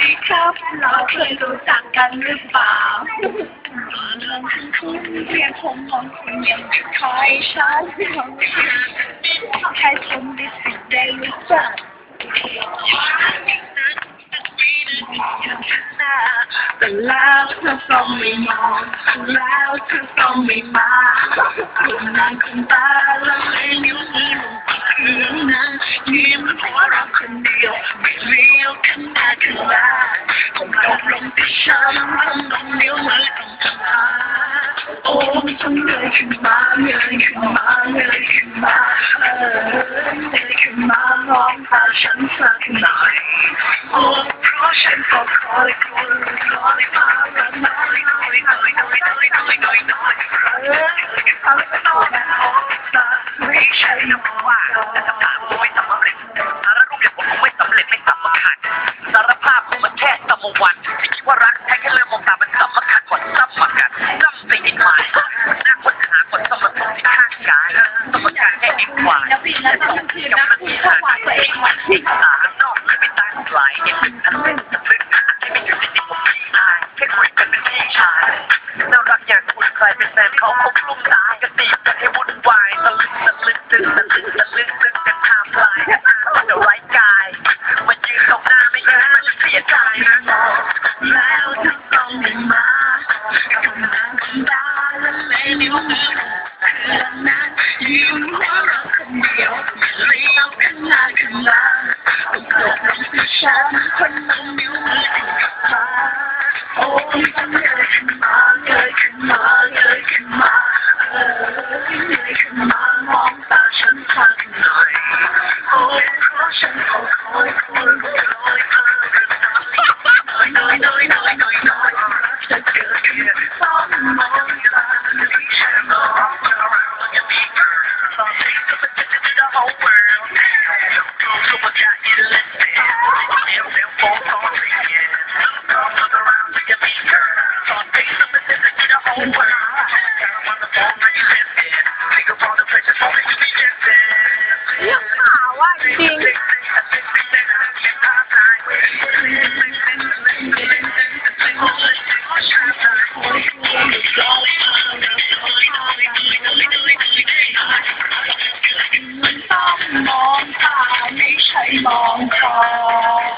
ดีครับเราเคยรู้จักกันหรือเปล่าเรื่องที่คุณเรียกผมของคุณยังไม่คอยฉันให้ผมได้สิทธิ์ได้รู้จักแต่แล้วเธอต้องไม่มองแล้วเธอต้องไม่มาคุณนางคุณตาแล้วเลยนิ้วมือลงเครื่องนั้นยิ้มหัวเราคนเดียวไม่เลี้ยวข้างหน้าข้างหน้าผมตกลงที่ฉันทำลงนิ้วมือต้องทำหาโอ้ไม่ต้องเลยขึ้นมาเลยขึ้นมาเลยขึ้นมาเออเลยขึ้นมาร้องตาฉันส ว่าแล้วปีนั้นตอนกลางคืนนะคุณเข้ามาตัวเองวันที่สามนอกไม่ตั้งหลายเนี่ยเป็นอันเป็นสะพึกที่ไม่อยู่ในที่ผมพี่อายแค่คุยกันเป็นพี่ชายแล้วรักอย่างคุณใครเป็นแฟนเขาคงกลุ้มตายกันตีกันให้วุ่นวายตะลึงตะลึงตึงตะลึงตะลึงตึงกันทำลายกันอ้างเดี๋ยวไร้กายมันยืนตรงหน้าไม่ได้มันเสียใจนะแล้วเธอต้องไม่มาคุณนางคุณตาและเล่นิ้วมือเค ฉันคนลงนิ้วมือถึงกับพาโอ้ยต้องเงยขึ้นมาเงยขึ้นมาเงยขึ้นมาเออเงยขึ้นมามองตาฉันสักหน่อยโอ้ยเพราะฉันขอคอยคอยคอยคออน้อยน้อยน้อยน้อยน้อยน้อย Long time, me say long time.